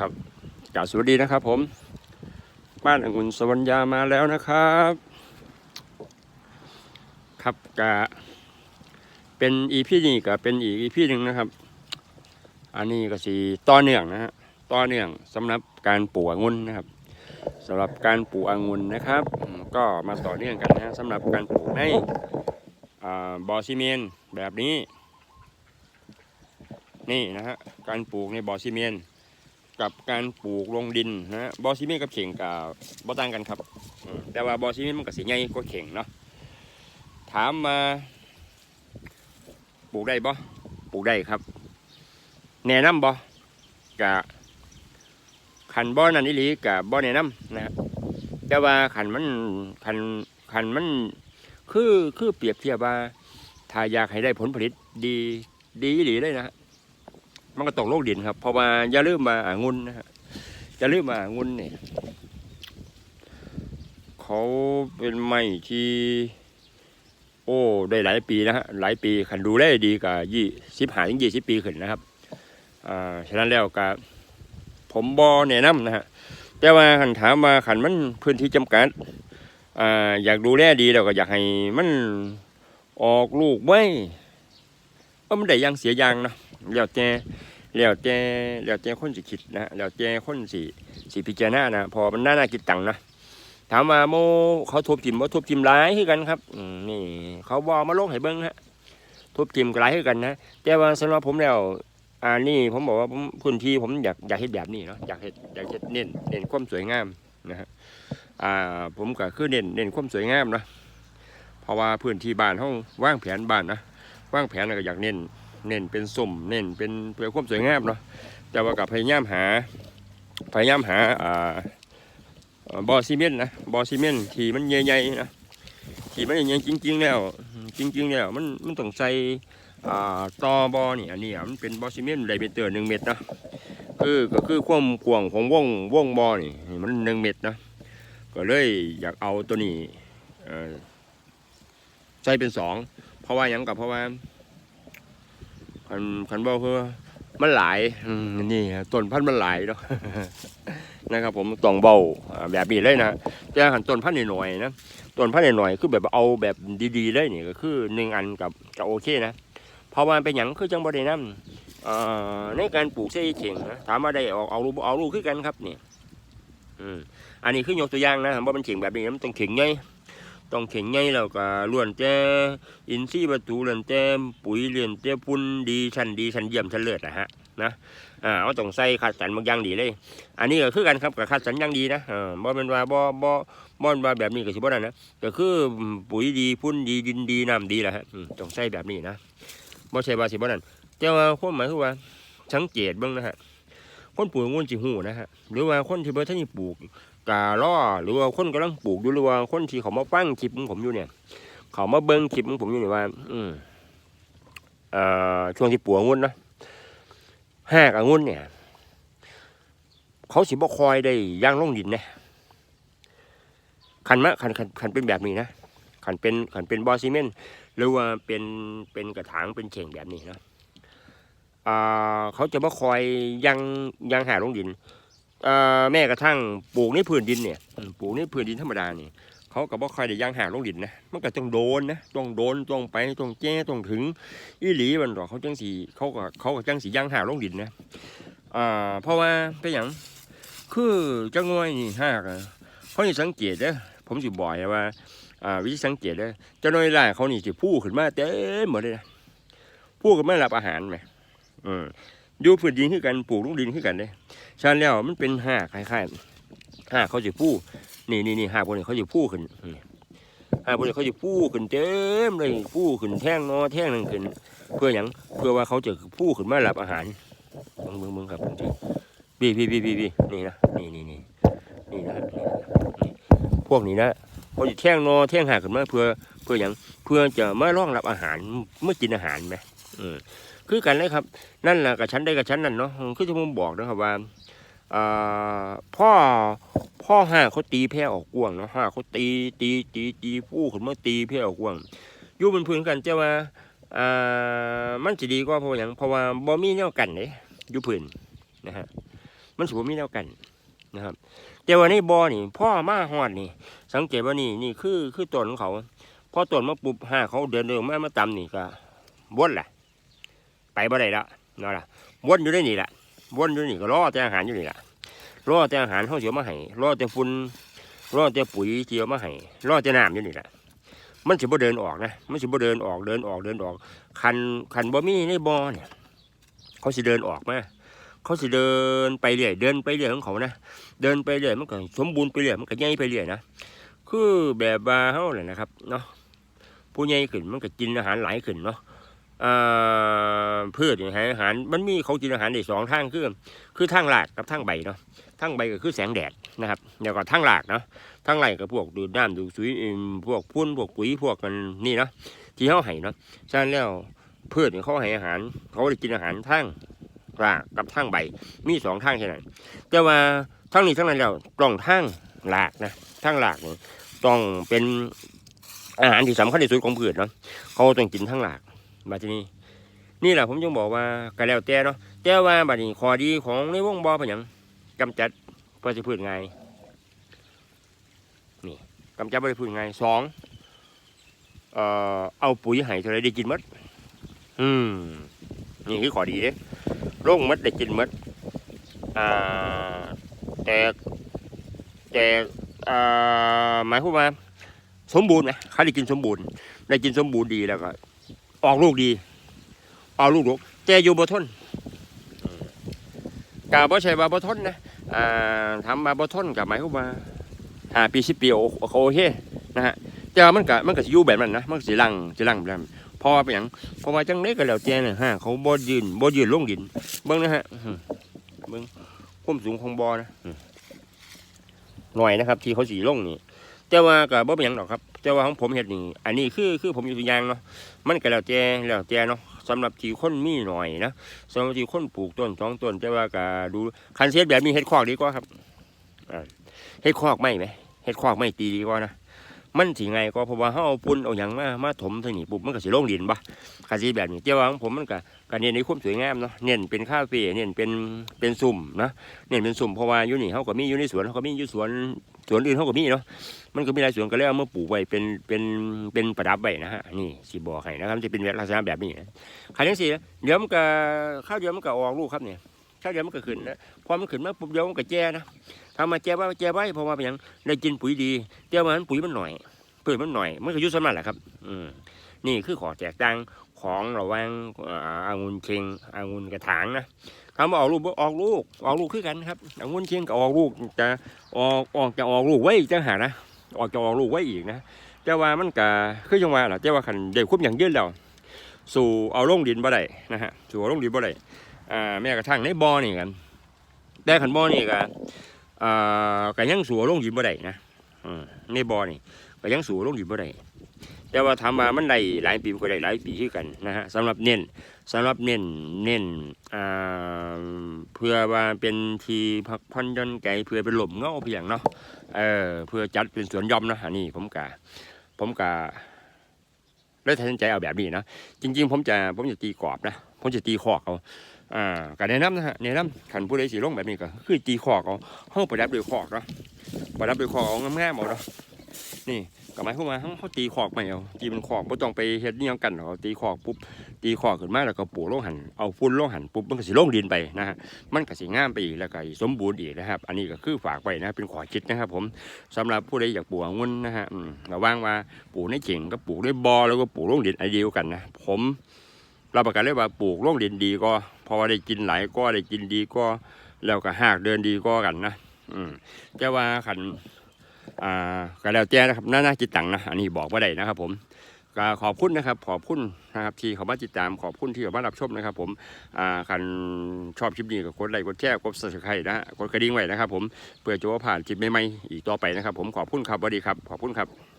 ครับกาสวัสดีนะครับผม บ้านองุ่นสวรรยามาแล้วนะครับ ครับกะเป็นอีพีนี้ก็เป็นอีกอีพีหนึ่งนะครับ อันนี้ก็สีต่อเนื่องนะฮะต่อเนื่องสำหรับการปลูกองุ่นนะครับสำหรับการปลูกองุ่นนะครับ ก็มาต่อเนื่องกันนะฮะสำหรับการปลูกในอบ่อซีเมนแบบนี้ นี่นะฮะการปลูกในบ่อซีเมนต์ กับการปลูกลงดินนะฮะบอซีเมนกับเข่งกับบ่ต่างกันครับแต่ว่าบอซีเมนมันก็สีใหญ่กว่าเข่งเนาะถามมาปลูกได้บ่ปลูกได้ครับแนะนำบ่กะขันบ่อนั่นอีหลีกะบ่แนะนำนะแต่ว่าขันมันขันขันมันคือคือเปรียบเทียบว่าถ้าอยากให้ได้ผลผลิตดีดีอีหลีเลยนะ มันก็ตกโลกดินครับพราะว่าอย่าลืมมาอ่างุ่นนะฮะอย่าลืมมาอ่างุ่นเนี่ยเขาเป็นไม้ที่ โอ้ได้หลายปีนะฮะหลายปีขันดูได้ดีกับยี่สิบหาถึงยี่สิบปีขึ้นนะครับอ่าฉะนั้นแล้วกับผมบอแนะนำนะฮะแต่ว่าขันถามมาขันมันพื้นที่จำกัดอ่าอยากดูแลดีเราก็อยากให้มันออกลูกไว้เออมันได้ยังเสียยางเนาะ แล้วแต่แล้วแต่แล้วแต่คนสิคิดนะแล้วแต่คนสิสิพิจารณานะพอมันน่าน่าคิดตังนะถามว่าโมเขาทุบทิมว่าทุบทิมร้ายคือกันครับนี่เขาบอกมาลงให้เบิ้งฮะทุบทิมร้ายคือกันนะแต่ว่าสำหรับผมแล้วอ่านี่ผมบอกว่าผมพื้นที่ผมอยากอยากเฮ็ดแบบนี้เนาะอยากเฮ็ดอยากเฮ็ดเน้นเน้นความสวยงามนะฮะอ่าผมก็คือเน้นเน้นความสวยงามนะเพราะว่าพื้นที่บ้านห้องว่างแผนบ้านนะว่างแผนก็อยากเน้น เน้นเป็นสุ่มเน้นเป็นเพื่อความสวยงามเนาะแต่ว่ากับพยายามหาพยายามหาอ่าเอ่อบอซีเมนต์นะบอซีเมนต์ที่มันใหญ่ๆนะที่มันใหญ่ๆจริง ๆ แล้ว จริง ๆ แล้วมันมันต้องใส่อ่าตอบอนี่อันนี้อะมันเป็นบอซีเมนต์ไดเมเตอร์หนึ่งเมตรนะคือก็คือความกว้างของวงวงบอนี่มันหนึ่งเมตรนะก็เลยอยากเอาตัวนี้ใส่เป็นสองเพราะว่ายังกับเพราะว่า คันคันบอกคือมันหลายนี่ต้นพันธุ์มันหลายเนาะนะครับผมต้องเบาแบบนี้เลยนะแต่ขันต้นพันธุ์หน่อยๆนะต้นพันธุ์หน่อยๆคือแบบเอาแบบดีๆเลยนี่ก็คือหนึ่งอันกับกับโอเคนะเพราะว่าเป็นอย่างคือจังบริน้ำเอ่อในการปลูกเส้เข่งนะถามว่าได้ออกเอาลูกเอาลูกคือกันครับนี่อันนี้คือยกตัวอย่างนะว่ามันเข่งแบบนี้มันต้องเข่งใหญ่ ต้องเข่งใหญ่แล้วก็ล้วนแต่อินทรีย์ประตูเรือนเต็มปุ๋ยเรือนเต็มพุ่นดีชั้นดีชั้นเยี่ยมชั้นเลิศนะฮะนะอ่าเอาต้องใส่คัดสรรบางอย่างดีเลย อันนี้ก็คือกันครับกับคัดสรรอย่างดีนะอ่าบ่เป็นว่าบ่บ่บ่เป็นว่าแบบนี้ก็สิบ่ได้นะก็คือปุ๋ยดีพุ่นดีดินดีน้ำดีแหละฮะต้องใส่แบบนี้นะบ่ใช่ว่าสิบ่นั่นแต่ว่าความหมายคือว่าสังเกตเบิ่งนะฮะ คนปลูกงูสิฮู้นะฮะหรือว่าคนที่เบ่ทันได้ปลูกกาล้อหรือว่าคนกำลังปลูกอยู่หรือว่าคนที่เขามาฟังคลิปของผมอยู่เนี่ย เขามาเบิ้งคลิปของผมอยู่นี่ว่า อืมเอ่อช่วงที่ปัวงุ่นนะห้ากองุ่นเนี่ย เขาสิบ่คอยได้ย่างลงดินนะขันมะขันขันขันเป็นแบบนี้นะขันเป็นขันเป็นบอซีเมนต์หรือว่าเป็นเป็นกระถางเป็นเข่งแบบนี้นะ เขาจะบ่คอยย่างย่างหาลงดินแม้กระทั่งปลูกในพื้นดินเนี่ยปลูกในพื้นดินธรรมดานี่เขาก็บ่คอยได้ย่างหาลงดินนะมันก็ต้องโดนนะต้องโดนต้องไปต้องแจ้ต้องถึงอีหลีมันดอเขาจังสีเขาก็เขาก็จังสีย่างหาลงดินนะอ่าเพราะว่าเป็นอย่างคือจังน้อยนี่หากเขาสิสังเกตเด้อผมสิบ่อยว่าอ่าวิธีสังเกตเด้อจังน้อยล่าเขานี่สิพูดขึ้นมาเต็มหมดเลยนะพูดขึ้นมารับอาหารไหม อืมอยู่พื้นดินคือกันปลูกลงดินคือกันเด้ฉะนั้นแล้วมันเป็นห้าคล้ายๆห้าเขาสิพูนี่นี่นี่ห้าพวกนี้เขาจะพูขึ้นนี่ห้าพวกนี้เขาจะพูขึ้นเต็มเลยพูขึ้นแท่งนอแท่งนึงขึ้น เพื่ออย่างเพื่อว่าเขาจะพูขึ้นมาหลับอาหารมึงมึงมึงครับพี่พี่พี่พี่พี่นี่นะนี่นี่นี่นี่นะนี่นี่พวกนี้นะเขาจะแท่งนอแท่งหาขึ้นมาเพื่อ เพื่ออย่างเพื่อจะมาร่องรับอาหารเมื่อกินอาหารไหมอืม คือกันเลยครับ นั่นแหละกับฉันได้กับฉันนั่นเนาะคือที่ผมบอกนะครับว่าพ่อพ่อห้าเขาตีแพ่ออกกวงเนาะห้าเขาตีตีตีตีผู้ขึ้นมาตีแพ่ออกกวงอยู่เป็นพื้นกันแต่ว่าอ่ามันจะดีกว่าเพราะอย่างเพราะว่าบ่มีแนวกันเลยอยู่พื้นนะฮะมันสิบ่มีแนวกันนะครับ แต่ว่าในบอนี่พ่อมาฮอดนี่ สังเกตว่านี่นี่คือคือต้นของเขาพอต้นมาปุบห้าเขาเดินเดินมามาตำนี่ก็วนแหละ ไปบ่ได้ละนั่นล่ะวนอยู่ได้นี่แหละวนอยู่นี่ก็รอแต่อาหารอยู่นี่แหละรอแต่อาหารเขาเสียวมาให้รอแต่ฝุ่นรอแต่ปุ๋ยเจียวมาให้รอแต่น้ำอยู่นี่แหละมันสิบ่เดินออกนะมันสิบ่เดินออกเดินออกเดินออก คันคันบ่มีในบ่อเนี่ยเขาสิเดินออกมาเขาสิเดินไปเรื่อยเดินไปเรื่อยของเขานะเดินไปเรื่อยมันก็สมบูรณ์ไปเรื่อยมันก็ใหญ่ไปเรื่อยนะคือแบบว่าเฮาเลยนะครับเนาะผู้ใหญ่ขึ้นมันก็กินอาหารหลายขึ้นเนาะ พืชเนี่ยให้อาหาร มันมีเขากินอาหารได้สองทางคือคือทางหลากกับทางใบเนาะทางใบก็คือแสงแดดนะครับเดี๋ยวก็ทางหลากเนาะทางไหลก็พวกดูดน้ำดูดซุยพวกพุ่นพวกปุ๋ยพวกกันนี่เนาะที่เขาให้เนาะฉะนั้นแล้วพืชนี่เขาให้อาหาร เขาได้กินอาหารทั้งรากกับทั้งใบ มีสองทางแค่นั้นแต่ว่าทั้งนี้ทั้งนั้นแล้วต้องทั้งหลากนะทั้งหลากเนี่ต้องเป็นอาหารที่สำคัญที่สุดของพืชเนาะเขาต้องกินทั้งหลาก มาทีนี้ นี่แหละผมจึงบอกว่าก็แล้วแต่เนาะแต่ว่าบัดนี้ข้อดีของในวงบ่อเป็นหยังกำจัดเพื่อจะพืชไงนี่กำจัดเพื่อพืชไงสองเอ่อเอาปุ๋ยให้เท่าไรได้กินมดอืมนี่คือข้อดีเด้โร่งมัดได้กินมัดอ่าแต่แต่อ่าหมายความว่าสมบูรณ์นะเขาได้กินสมบูรณ์ได้กินสมบูรณ์ดีแล้วก็ ออกลูกดีออกลูกดกแต่อยู่บ่ทนกาบ่ใช่ว่าบ่ทนนะอ่าทำมาบ่ทนกับหมายความว่าหาปีสิบปีโอโอเคนะฮะแต่มันก็มันก็สิอยู่แบบนั้นนะมันก็สิลังสิลังแบบนั้นเพราะว่าเป็นหยังพราะว่าจังไดก็แล้วแต่น่ะฮะเขาบ่ยืนบ่ยืนลงดินเบิ่งนะฮะอื้อหือเบิ่งความสูงของบอนะหน่อยนะครับ ที่เขาสีลงนี่แต่ว่าก็บ่เป็นหยังดอกครับ แต่ว่าของผมเฮ็ดนี่อันนี้คือคือผมอยู่ตัวอย่างเนาะมันก็แล้วแต่แล้วแต่เนาะสำหรับที่คนมีหน่อยนะสำหรับที่คนปลูกต้นสองต้นแต่ว่าก็ดูคันเสียแบบนี้เฮ็ดคอกดีกว่าครับเฮ็ดคอกไม่ไหมเฮ็ดคอกไม่ตีดีกว่านะมันสิไงก็เพราะว่าเฮาเอาปุ่นเอาหยังมามาถมทางนี้ปุ๊บมันก็สิลงดินบ่คาสิแบบนี้แต่ว่าของผมมันก็ก็เน้นในความสวยงามเนาะเน้นเป็นคาเฟ่เน้นเป็นเป็นสุ่มนะเน้นเป็นสุ่มเพราะว่าอยู่นี่เฮาก็มีอยู่ในสวนเฮาก็มีอยู่สวน สวนอื่นเฮาก็มีเนาะมันก็มีหลายสวนก็เลยเอามาปลูกไว้เป็นเป็นเป็นประดับไว้นะฮะนี่สิบอกให้นะครับจะเป็นลักษณะแบบนี้คันจังซี่เดี๋ยวมันก็ข้าวเดียวมันก็ออกลูกครับเนี่ยข้าวเดียวมันก็ขึ้นนะพอมันขึ้นมาปุ๊บเดี๋ยวมันก็แก่นะทำมาแก่ไว้แก่ไว้เพราะว่าเป็นยังได้กินปุ๋ยดีแต่ว่ามันปุ๋ยมันหน่อยเปิดมันหน่อยมันก็ยุ่สำนันแหละครับ อืมนี่คือขอแจกตัง ของระหว่างอ่อองุ่นเชียงอางุนกระถางนะคำว่าออกลูกออกลูกออกลูกคือกันครับอางุนเชียงก็ออกลูกจะออกออกจะออกลูกไว้อีกจังหานะออกจะออกลูกไว้อีกนะแต่ว่ามันก็คือจังว่าล่ะแต่ว่าคันเด็กคุบอย่างยืนแล้วสู่เอาลงดินบ่ได้นะฮะสู่เอาลงดินบ่ได้อ่าแม้กระทั่งในบ่อนี่กันแต่ขันบ่อนี่ก็อ่าก็ยังสู่เอาลงดินบ่ได้นะอืมในบ่อนี่ก็ยังสู่ลงดินบ่ได้ แต่ว่าถามว่ามันได้หลายปีก็ได้หลายปีคือกันนะฮะสำหรับเน้นสำหรับเน้นเน้นอ่าเพื่อว่าเป็นที่พักผ่อนย่อนใจเพื่อเป็นหล่มเงาเพียงเนาะเออเพื่อจัดเป็นสวนย่อมนะอันนี้ผมกะผมกะได้ตัดสินใจเอาแบบนี้นะจริง ๆ ผมจะผมจะตีกรอบนะผมจะตีขอกเอาอ่าก็แนะนำนะฮะแนะนำขันผู้ใดสีลงแบบนี้ก็คือตีขอกเอาห้องประดับด้วยขอกเนาะประดับด้วยขอกเอางามๆเอาเนาะ นี่ก็หมายความว่าเขาตีขอกไม่เอาตีเป็นขอกไม่ต้องไปเฮ็ดนี่ยังกันหรอตีขอกปุ๊บตีขอกขึ้นมาแล้วก็ปลูกลงหันเอาฟุ้นลงหันปุ๊บมันก็สิลงดินไปนะฮะมันก็สิงามไปอีกแล้วก็สมบูรณ์อีกนะครับ อันนี้ก็คือฝากไว้นะเป็นขอคิดนะครับ ผมสำหรับผู้ใดอยากปลูกงุ่นนะฮะระว่างว่าปลูกในเข่งก็ปลูกด้วยบอแล้วก็ปลูกลงดินอันเดียวกันนะผมรับประกันเลยว่าปลูกลงดินดีก็พอได้กินหลายก็ได้กินดีก็แล้วก็หากเดินดีก็กันนะอืมแต่ว่าขัน อ่าก็แล้วแต่นะครับน่าน่าจิตตังนะอันนี้บอกว่าได้นะครับ ผมก็ขอบคุณนะครับ ขอบคุณนะครับ ที่เขามาติดตามขอบคุณที่เขามารับชมนะครับ ผมอ่าคันชอบคลิปนี้ก็กดไลค์กดแชร์กดซับสไครต์นะฮะกดกระดิ่งไว้นะครับ ผมเพื่อจะว่าผ่านคลิปใหม่ๆอีกต่อไปนะครับ ผมขอบคุณครับสวัสดีครับ ขอบคุณครับ